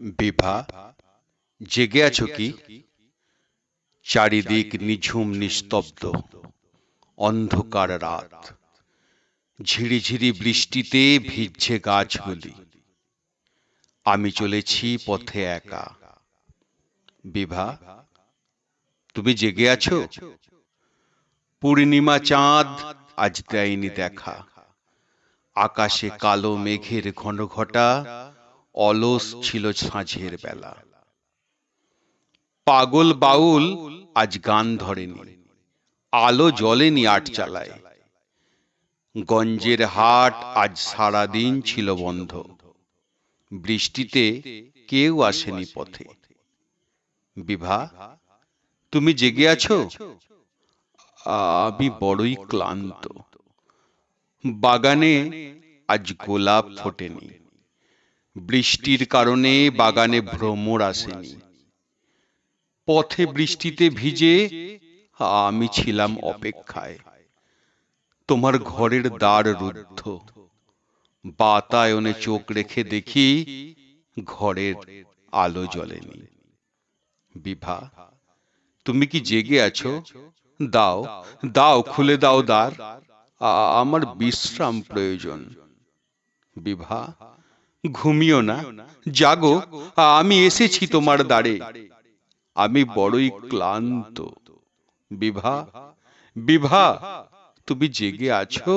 বিভা জেগে আছো কি? চারিদিক নিঝুম, নিস্তব্ধ, অন্ধকার রাত। ঝিরিঝিরি বৃষ্টিতে ভিজছে গাছগুলি। আমি চলেছি পথে একা। বিভা, তুমি জেগে আছো পূর্ণিমা চাঁদ আজ দেয়নি দেখা। আকাশে কালো মেঘের ঘন ঘটা অলস ছিল সাঁঝের বেলা। পাগল বাউল আজ গান ধরেনি, আলো জ্বলেনি আট চালায়। গঞ্জের হাট আজ সারাদিন ছিল বন্ধ, বৃষ্টিতে কেউ আসেনি পথে। বিভা, তুমি জেগে আছো? আমি বড়ই ক্লান্ত। বাগানে আজ গোলাপ ফোটেনি। বৃষ্টির কারণে বাগানে ভ্রমর আসেনি। পথে বৃষ্টিতে ভিজে আমি ছিলাম অপেক্ষায়। তোমার ঘরের দ্বার রুদ্ধ। বাতায়নে চোখ রেখে দেখি ঘরের আলো জ্বলেনি। বিভা, তুমি কি জেগে আছো? দাও দাও, খুলে দাও দ্বার। আমার বিশ্রাম প্রয়োজন। বিভা ঘুমিও না। জাগো, আমি এসেছি তোমার দ্বারে। আমি বড়ই ক্লান্ত। বিভা বিভা, তুমি জেগে আছো?